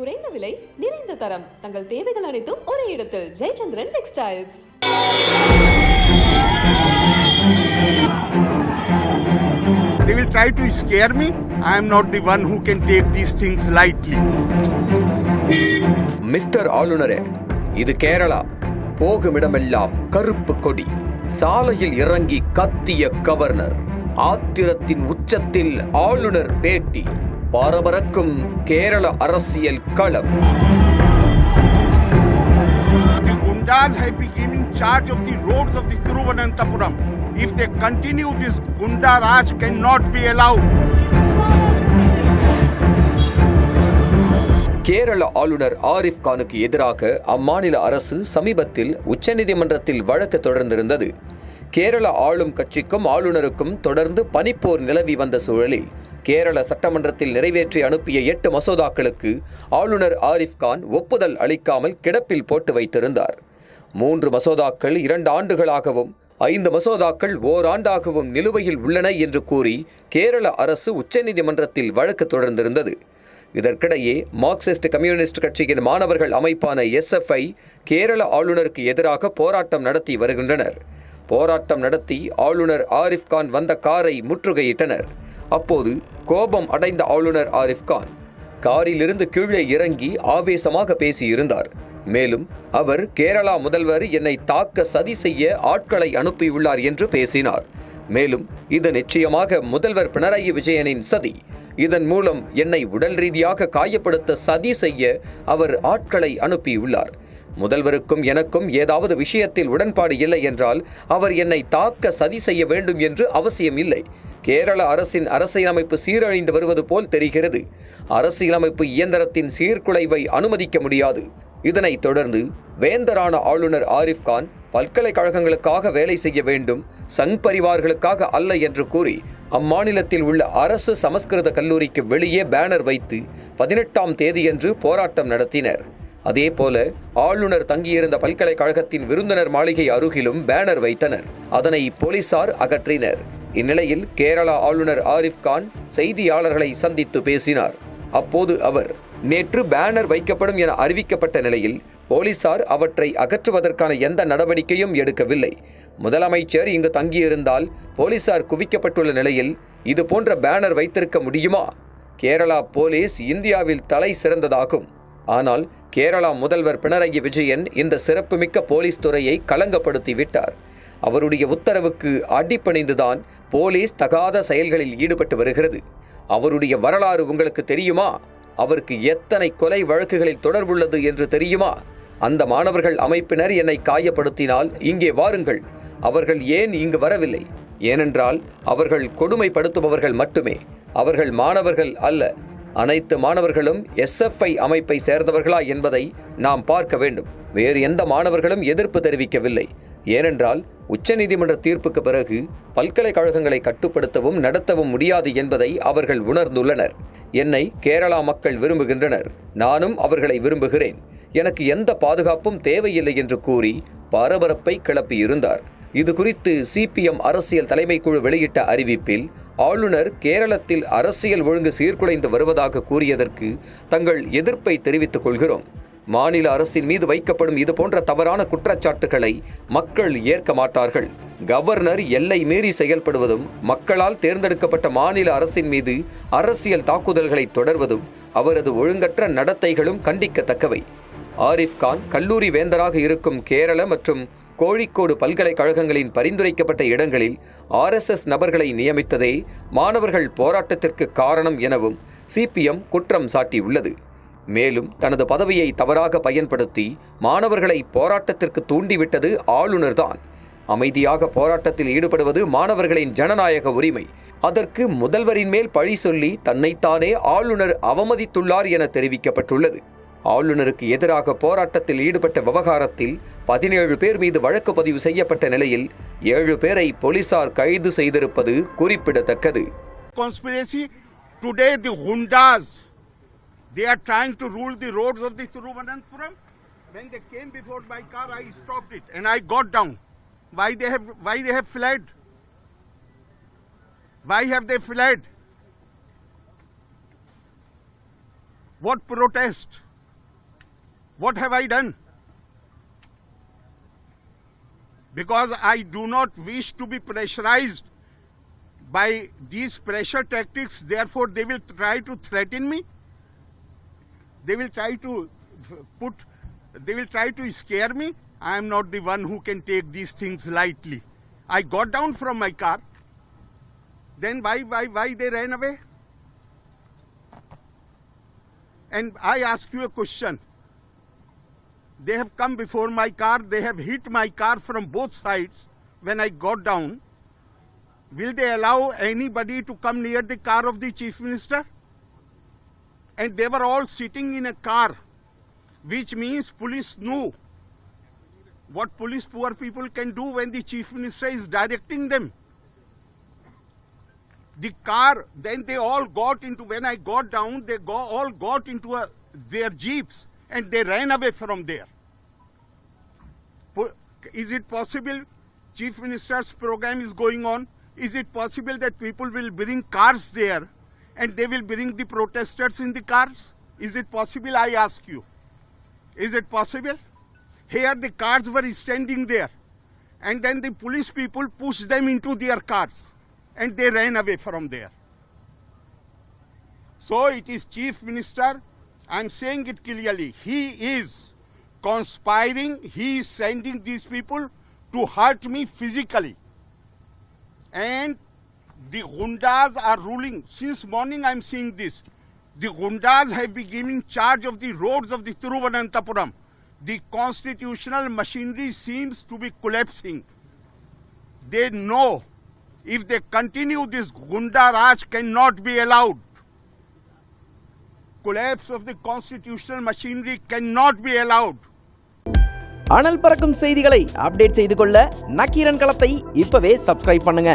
குறைந்த விலை நிறைந்த தரம். தங்கள் தேவைகள் அனைத்தும் ஒரே இடத்தில். Jayachandran textiles. They will try to scare me. I am not the one who can take these things lightly. Mister ஆளுநரே இது கேரளா போகுமிடமெல்லாம் கருப்பு கொடி. சாலையில் இறங்கி கத்திய கவர்னர். ஆத்திரத்தின் உச்சத்தில் ஆளுநர் பேட்டி. பரபரக்கும் கேரள அரசியல் களம் The Gundas have been in charge of the roads of the Thiruvananthapuram. If they continue, this Gunda Raj cannot be allowed. Kerala ஆளுநர் ஆரிஃப் கானுக்கு எதிராக அம்மாநில அரசு சமீபத்தில் உச்சநீதிமன்றத்தில் வழக்கு தொடர்ந்திருந்தது கேரள ஆளும் கட்சிக்கும் ஆளுநருக்கும் தொடர்ந்து பனிப்போர் நிலவி வந்த சூழலில் கேரள சட்டமன்றத்தில் நிறைவேற்றி அனுப்பிய எட்டு மசோதாக்களுக்கு ஆளுநர் ஆரிஃப் கான் ஒப்புதல் அளிக்காமல் கிடப்பில் போட்டு வைத்திருந்தார். மூன்று மசோதாக்கள் இரண்டு ஆண்டுகளாகவும் ஐந்து மசோதாக்கள் ஓராண்டாகவும் நிலுவையில் உள்ளன என்று கூறி கேரள அரசு உச்சநீதிமன்றத்தில் வழக்கு தொடர்ந்திருந்தது. இதற்கிடையே மார்க்சிஸ்ட் கம்யூனிஸ்ட் கட்சியின் மாணவர்கள் அமைப்பான எஸ்எஃப்ஐ கேரள ஆளுநருக்கு எதிராக போராட்டம் நடத்தி வருகின்றனர். போராட்டம் நடத்தி ஆளுநர் ஆரிஃப் கான் வந்த காரை முற்றுகையிட்டனர். அப்போது கோபம் அடைந்த ஆளுநர் ஆரிஃப் கான் காரிலிருந்து கீழே இறங்கி ஆவேசமாக பேசியிருந்தார். மேலும் அவர் கேரளா முதல்வர் என்னை தாக்க சதி செய்ய ஆட்களை அனுப்பியுள்ளார் என்று பேசினார். மேலும் இது நிச்சயமாக முதல்வர் பினராயி விஜயனின் சதி. இதன் மூலம் என்னை உடல் ரீதியாக காயப்படுத்த சதி செய்ய அவர் ஆட்களை அனுப்பியுள்ளார். முதல்வருக்கும் எனக்கும் ஏதாவது விஷயத்தில் உடன்பாடு இல்லை என்றால் அவர் என்னை தாக்க சதி செய்ய வேண்டும் என்று அவசியம் இல்லை. கேரள அரசின் அரசியலமைப்பு சீரழிந்து வருவது போல் தெரிகிறது. அரசியலமைப்பு இயந்திரத்தின் சீர்குலைவை அனுமதிக்க முடியாது. இதனைத் தொடர்ந்து வேந்தரான ஆளுநர் ஆரிஃப் கான் பல்கலைக்கழகங்களுக்காக வேலை செய்ய வேண்டும் சங் பரிவார்களுக்காக அல்ல என்று கூறி அம்மாநிலத்தில் உள்ள அரசு சமஸ்கிருத கல்லூரிக்கு வெளியே பேனர் வைத்து பதினெட்டாம் தேதியன்று போராட்டம் நடத்தினர். அதேபோல ஆளுநர் தங்கியிருந்த பல்கலைக்கழகத்தின் விருந்தினர் மாளிகை அருகிலும் பேனர் வைத்தனர். அதனை போலீசார் அகற்றினர். இந்நிலையில் கேரளா ஆளுநர் ஆரிஃப் கான் செய்தியாளர்களை சந்தித்து பேசினார். அப்போது அவர் நேற்று பேனர் வைக்கப்படும் என அறிவிக்கப்பட்ட நிலையில் போலீசார் அவற்றை அகற்றுவதற்கான எந்த நடவடிக்கையும் எடுக்கவில்லை. முதலமைச்சர் இங்கு தங்கியிருந்தால் போலீசார் குவிக்கப்பட்டுள்ள நிலையில் இது போன்ற பேனர் வைத்திருக்க முடியுமா? கேரளா போலீஸ் இந்தியாவில் தலை சிறந்ததாகும். ஆனால் கேரளா முதல்வர் பினராயி விஜயன் இந்த சிறப்புமிக்க போலீஸ் துறையை களங்கப்படுத்தி விட்டார். அவருடைய உத்தரவுக்கு அடிப்பணிந்துதான் போலீஸ் தகாத செயல்களில் ஈடுபட்டு வருகிறது. அவருடைய வரலாறு உங்களுக்கு தெரியுமா? அவருக்கு எத்தனை கொலை வழக்குகளில் தொடர்புள்ளது என்று தெரியுமா? அந்த மாணவர்கள் அமைப்பினர் என்னை காயப்படுத்தினால் இங்கே வாருங்கள். அவர்கள் ஏன் இங்கு வரவில்லை? ஏனென்றால் அவர்கள் கொடுமைப்படுத்துபவர்கள் மட்டுமே. அவர்கள் மாணவர்கள் அல்ல. அனைத்து மாணவர்களும் எஸ்எஃப்ஐ அமைப்பை சேர்ந்தவர்களா என்பதை நாம் பார்க்க வேண்டும். வேறு எந்த மாணவர்களும் எதிர்ப்பு தெரிவிக்கவில்லை. ஏனென்றால் உச்சநீதிமன்ற தீர்ப்புக்கு பிறகு பல்கலைக்கழகங்களை கட்டுப்படுத்தவும் நடத்தவும் முடியாது என்பதை அவர்கள் உணர்ந்துள்ளனர். என்னை கேரளா மக்கள் விரும்புகின்றனர். நானும் அவர்களை விரும்புகிறேன். எனக்கு எந்த பாதுகாப்பும் தேவையில்லை என்று கூறி பரபரப்பை கிளப்பியிருந்தார். இது குறித்து சிபிஎம் அரசியல் தலைமைக்குழு வெளியிட்ட அறிவிப்பில் ஆளுநர் கேரளத்தில் அரசியல் ஒழுங்கு சீர்குலைந்து வருவதாக கூறியதற்கு தங்கள் எதிர்ப்பை தெரிவித்துக் கொள்கிறோம். மாநில அரசின் மீது வைக்கப்படும் இது போன்ற தவறான குற்றச்சாட்டுகளை மக்கள் ஏற்க மாட்டார்கள். கவர்னர் எல்லை மீறி செயல்படுவதும் மக்களால் தேர்ந்தெடுக்கப்பட்ட மாநில அரசின் மீது அரசியல் தாக்குதல்களை தொடர்வதும் அவரது ஒழுங்கற்ற நடத்தைகளும் கண்டிக்கத்தக்கவை. ஆரிஃப் கான் கல்லூரி வேந்தராக இருக்கும் கேரள மற்றும் கோழிக்கோடு பல்கலைக்கழகங்களின் பரிந்துரைக்கப்பட்ட இடங்களில் ஆர்எஸ்எஸ் நபர்களை நியமித்ததே மாணவர்கள் போராட்டத்திற்கு காரணம் எனவும் சிபிஎம் குற்றம் சாட்டியுள்ளது. மேலும் தனது பதவியை தவறாக பயன்படுத்தி மாணவர்களை போராட்டத்திற்கு தூண்டிவிட்டது ஆளுநர்தான். அமைதியாக போராட்டத்தில் ஈடுபடுவது மாணவர்களின் ஜனநாயக உரிமை. அதற்கு முதல்வரின் மேல் பழி சொல்லி தன்னைத்தானே ஆளுநர் அவமதித்துள்ளார் என தெரிவிக்கப்பட்டுள்ளது. ஆளுநருக்கு எதிராக போராட்டத்தில் ஈடுபட்ட விவகாரத்தில் பதினேழு பேர் மீது வழக்கு பதிவு செய்யப்பட்ட நிலையில் ஏழு பேரை போலீசார் கைது செய்திருப்பது குறிப்பிடத்தக்கது. Conspiracy. Today, the Hundas, they are trying to rule the roads of the Thiruvananthapuram. When they came before my car, I stopped it and I got down. Why they have why they have fled? Why have they fled? What protest? What have I done? Because I do not wish to be pressurized by these pressure tactics, therefore, they will try to threaten me. They will try to put, they will try to scare me. I am not the one who can take these things lightly. I got down from my car. Then why, why, why they ran away? And I ask you a question. They have come before my car, they have hit my car from both sides when I got down. Will they allow anybody to come near the car of the chief minister? And they were all sitting in a car, which means police knew what police poor people can do when the chief minister is directing them. The car, then they all got into, when I got down, they go, all got into a, their jeeps and they ran away from there. Is it possible chief minister's program is going on? Is it possible that people will bring cars there and they will bring the protesters in the cars? Is it possible? I ask you. Is it possible? Here the cars were standing there and then the police people pushed them into their cars and they ran away from there. So it is chief minister, I am saying it clearly, he is conspiring, he is sending these people to hurt me physically. And the Gundas are ruling. Since morning I'm seeing this. The Gundas have been giving charge of the roads of the Thiruvananthapuram. The constitutional machinery seems to be collapsing. They know if they continue this Gunda Raj cannot be allowed. Collapse of the constitutional machinery cannot be allowed. அனல் பறக்கும் செய்திகளை update செய்து கொள்ள நக்கீரன் களத்தை இப்பவே subscribe பண்ணுங்க